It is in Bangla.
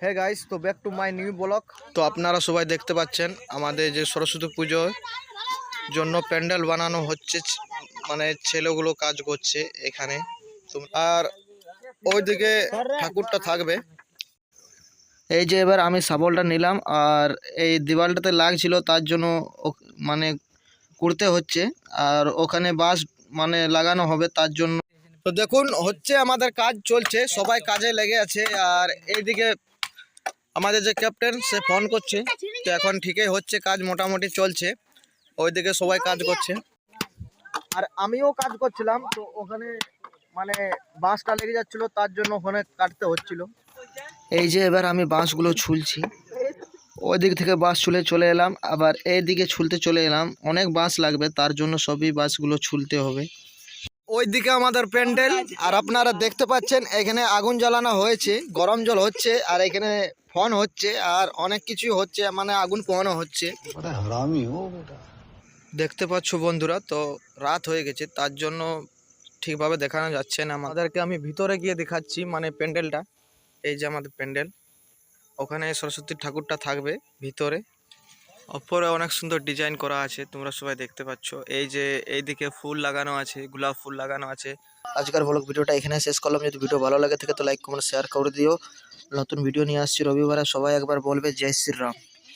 হ্যাঁ গাইস তো back to my new vlog তো আপনারা সবাই দেখতে পাচ্ছেন, আমাদের যে সরস্বতী পুজোর জন্য প্যান্ডেল বানানো হচ্ছে মানে ছেলেগুলো কাজ করছে এখানে। আর ওইদিকে ঠাকুরটা থাকবে। এই যে এবার আমি শাবলটা নিলাম, আর এই দেওয়ালটাতে লাগছিল, তার জন্য মানে করতে হচ্ছে। আর ওখানে বাঁশ মানে লাগানো হবে, তার জন্য তো দেখুন, হচ্ছে আমাদের কাজ চলছে, সবাই কাজে লেগে আছে। আর এইদিকে আমাদের যে ক্যাপ্টেন সে ফোন করছে। তো এখন ঠিকই হচ্ছে কাজ মোটামুটি চলছে। ওইদিকে সবাই কাজ করছে। আর আমিও কাজ করছিলাম তো ওখানে মানে বাঁশটা লেগে যাচ্ছিল তার জন্য ওখানে কাটতে হচ্ছিল। এই যে এবার আমি বাঁশগুলো ছুলছি। ওই দিক থেকে বাঁশ ছুলে চলে এলাম আবার এই দিকে ছুলতে চলে এলাম। অনেক বাঁশ লাগবে তার জন্য সবই বাঁশগুলো ছুলতে হবে। ওইদিকে আমাদের প্যান্ডেল আর আপনারা দেখতে পাচ্ছেন এখানে আগুন জ্বালানো হয়েছে গরম জল হচ্ছে আর এখানে ফোন হচ্ছে আর অনেক কিছু হচ্ছে মানে আগুন পোহানো হচ্ছে। দেখতে পাচ্ছ বন্ধুরা তো রাত হয়ে গেছে তার জন্য ঠিকভাবে দেখানো যাচ্ছে না। আমাদেরকে আমি ভিতরে গিয়ে দেখাচ্ছি মানে প্যান্ডেলটা এই যে আমাদের প্যান্ডেল। ওখানে সরস্বতী ঠাকুরটা থাকবে ভিতরে। ওপরে অনেক সুন্দর ডিজাইন করা আছে তোমরা সবাই দেখতে পাচ্ছ। এই যে এইদিকে ফুল লাগানো আছে গোলাপ ফুল লাগানো আছে। আজকের ব্লগ ভিডিওটা এখানে শেষ করলাম। যদি ভিডিও ভালো লাগে থাকে তো লাইক কমেন্ট শেয়ার করে দিও। নতুন ভিডিও নিয়ে আসছি। রবিবারে সবাই একবার বলবে জয় শ্রীরাম।